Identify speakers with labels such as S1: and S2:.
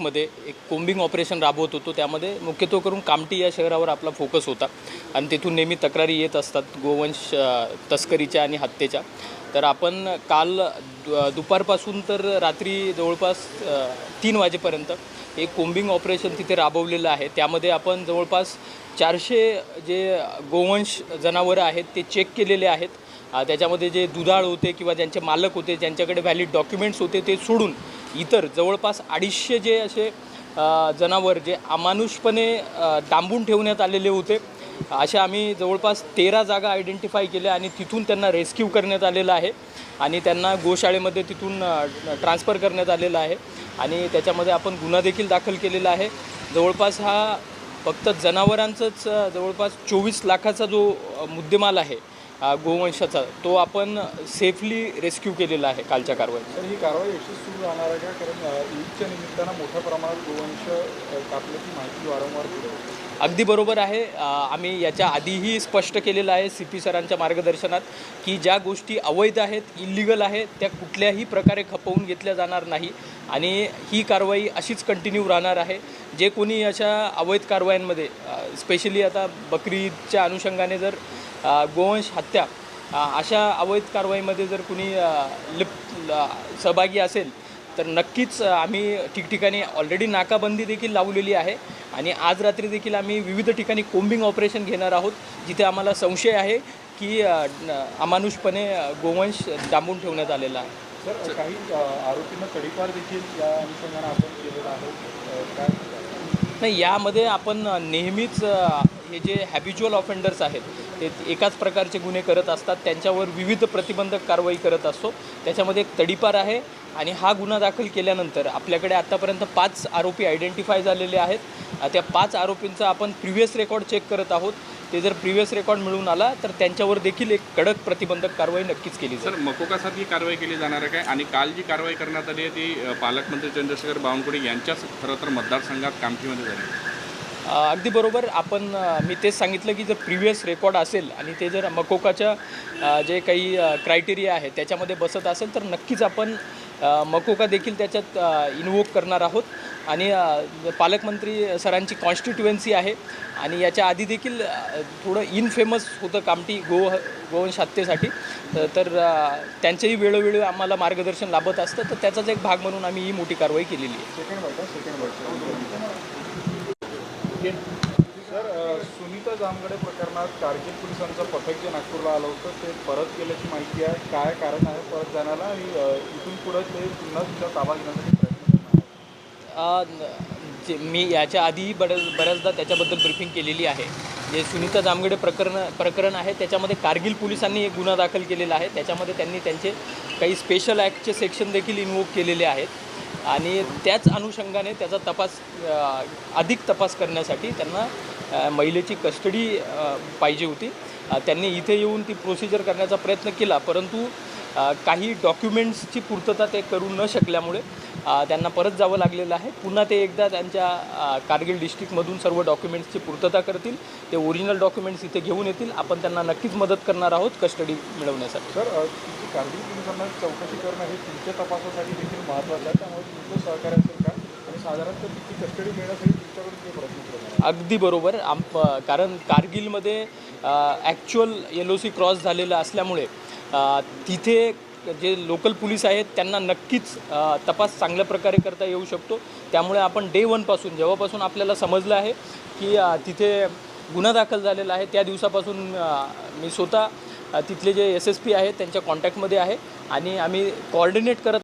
S1: मध्ये एक combing operation राबवत होतो. त्यामध्ये मुख्यत्वे करून कामटी या शहरावर आपला फोकस होता. आणि तिथून नेहमी तक्रारी येत असतात. गोवंश तस्करीच्या आणि हत्येच्या. तर आपण काल दु- दुपारपासून तर रात्री जवळपास तीन वाजेपर्यंत एक कोम्बिंग ऑपरेशन तिथे राबवलेलं आहे. त्यामध्ये आपण जवळपास चारशे जे गोवंश जनावरं आहेत ते चेक केलेले आहेत. त्याच्यामध्ये जे दुधाळ होते किंवा ज्यांचे मालक होते ज्यांच्याकडे व्हॅलिड डॉक्युमेंट्स होते ते सोडून इतर जवळपास अडीचशे जे असे जनावर जे अमानुषपणे डांबून ठेवण्यात आलेले होते अशा आम्ही जवळपास तेरा जागा आयडेंटिफाय केल्या आणि तिथून त्यांना रेस्क्यू करण्यात आलेलं आहे. आणि त्यांना गोशाळेमध्ये तिथून ट्रान्सफर करण्यात आलेलं आहे. आणि त्याच्यामध्ये आपण गुन्हा देखील दाखल केलेला आहे. जवळपास हा फक्त जनावरांचंच जवळपास चोवीस लाखाचा जो मुद्देमाल आहे गोवंशाचा तो आपण सेफली रेस्क्यू केलेला आहे कालच्या कारवाईत.
S2: तर ही कारवाई अशीच सुरू राहणार आहे का? कारण ईदच्या निमित्तानं मोठ्या प्रमाणात गोवंश कापल्याची माहिती वारंवार.
S1: अगदी बरोबर आहे. आम्ही याच्या आधीही स्पष्ट केलेलं आहे सी पी सरांच्या मार्गदर्शनात की ज्या गोष्टी अवैध आहेत इलिगल आहेत त्या कुठल्याही प्रकारे खपवून घेतल्या जाणार नाही आणि ही कारवाई अशीच कंटिन्यू राहणार आहे. जे कोणी अशा अवैध कारवायांमध्ये स्पेशली आता बकरी ईदच्या अनुषंगाने जर गोवंश हत्या अशा अवैध कारवाईमध्ये जर कुणी लिप सहभागी असेल तर नक्कीच आम्ही ठिकठिकाणी ऑलरेडी नाकाबंदी देखील लावलेली आहे आणि आज रात्री देखील आम्ही विविध ठिकाणी कोम्बिंग ऑपरेशन घेणार आहोत जिथे आम्हाला संशय आहे की अमानुषपणे गोवंश डांबून ठेवण्यात आलेला आहे
S2: सर काही आरोपींना तडीपार देखील या अनुषंगानं आपण केलेला आहे?
S1: नाही यामध्ये आपण नेहमीच हे जे हॅबिच्युअल ऑफेंडर्स आहेत ते एकाच प्रकारचे गुन्हे करत असतात. त्यांच्यावर विविध प्रतिबंधक कारवाई करत असतो. त्याच्यामध्ये एक तडीपार आहे आणि हा गुन्हा दाखल केल्यानंतर आपल्याकडे आत्तापर्यंत पाच आरोपी आयडेंटिफाय झालेले आहेत. त्या पाच आरोपींचा आपण प्रिव्हियस रेकॉर्ड चेक करत आहोत. ते जर प्रिव्हियस रेकॉर्ड मिळून आला तर त्यांच्यावर देखील एक कडक प्रतिबंधक कारवाई नक्कीच केली
S3: सर मकोकासाठी कारवाई केली जाणार आहे काय? आणि काल जी कारवाई करण्यात आली आहे ती पालकमंत्री चंद्रशेखर बावनकुळे यांच्याच खरं तर मतदारसंघात कामठीमध्ये झाली.
S1: अगदी बरोबर. आपण मी तेच सांगितलं की जर प्रिव्हियस रेकॉर्ड असेल आणि ते जर मकोकाच्या जे काही क्रायटेरिया आहे त्याच्यामध्ये बसत असेल तर नक्कीच आपण मकोका देखील त्याच्यात इन्वोक करणार आहोत. आणि पालकमंत्री सरांची कॉन्स्टिट्युएन्सी आहे. आणि याच्या आधी देखील थोडं इनफेमस होतं कामटी गो गोवंश हत्येसाठी तर- त्यांचंही त्यांचेही वेळोवेळी आम्हाला मार्गदर्शन लाभत असतं. तर त्याचाच एक भाग म्हणून आम्ही ही मोठी कारवाई केलेली आहे.
S2: सर सुनीता जामगडे प्रकरणात कारगिल पोलिसांचं पथक जे नागपूरला आलं होतं ते परत गेल्याची माहिती आहे. काय कारण आहे परत जाण्याला? आणि इथून पुढं ते पुन्हा तुमचा ताबा घेण्यासाठी प्रयत्न करणार
S1: जे मी याच्या आधीही बऱ्याच बऱ्याचदा त्याच्याबद्दल ब्रिफिंग केलेली आहे. जे सुनीता जामगडे प्रकरण प्रकरण आहे त्याच्यामध्ये कारगिल पोलिसांनी एक गुन्हा दाखल केलेला आहे. त्याच्यामध्ये त्यांनी त्यांचे काही स्पेशल ॲक्टचे सेक्शन देखील इन्वोक केलेले आहेत. आणि त्याच अनुषंगाने त्याचा तपास अधिक तपास करण्यासाठी त्यांना महिलेची कस्टडी पाहिजे होती. त्यांनी इथे येऊन ती प्रोसिजर करण्याचा प्रयत्न केला परंतु काही डॉक्युमेंट्सची पूर्तता ते करू न शकल्यामुळे त्यांना परत जावं लागलेलं आहे. पुन्हा ते एकदा त्यांच्या कारगिल डिस्ट्रिक्टमधून सर्व डॉक्युमेंट्सची पूर्तता करतील. ते ओरिजिनल डॉक्युमेंट्स इथे घेऊन येतील. आपण त्यांना नक्कीच मदत करणार आहोत कस्टडी मिळवण्यासाठी.
S2: सर तुमची कारगिल पोलिसांना चौकशी करणं हे तुमच्या तपासासाठी देखील महत्त्वाचं आहे. त्यामुळे तुमचं सहकार्य असेल का? आणि साधारणतः तिची कस्टडी मिळण्यासाठी तुमच्याकडून प्रयत्न?
S1: अगदी बरोबर. आम कारण कारगिलमध्ये actual L O C cross झालेलं असल्यामुळे तिथे जे लोकल पोलीस आहेत त्यांना नक्कीच तपास चांगल्या प्रकारे करता येऊ शकतो. त्यामुळे आपण डे वनपासून जेव्हापासून आपल्याला समजलं आहे की तिथे गुन्हा दाखल झालेला आहे त्या दिवसापासून मी स्वतः तिथले जे एस एस पी आहेत त्यांच्या कॉन्टॅक्टमध्ये आहे. आणि आम्ही कॉर्डिनेट करत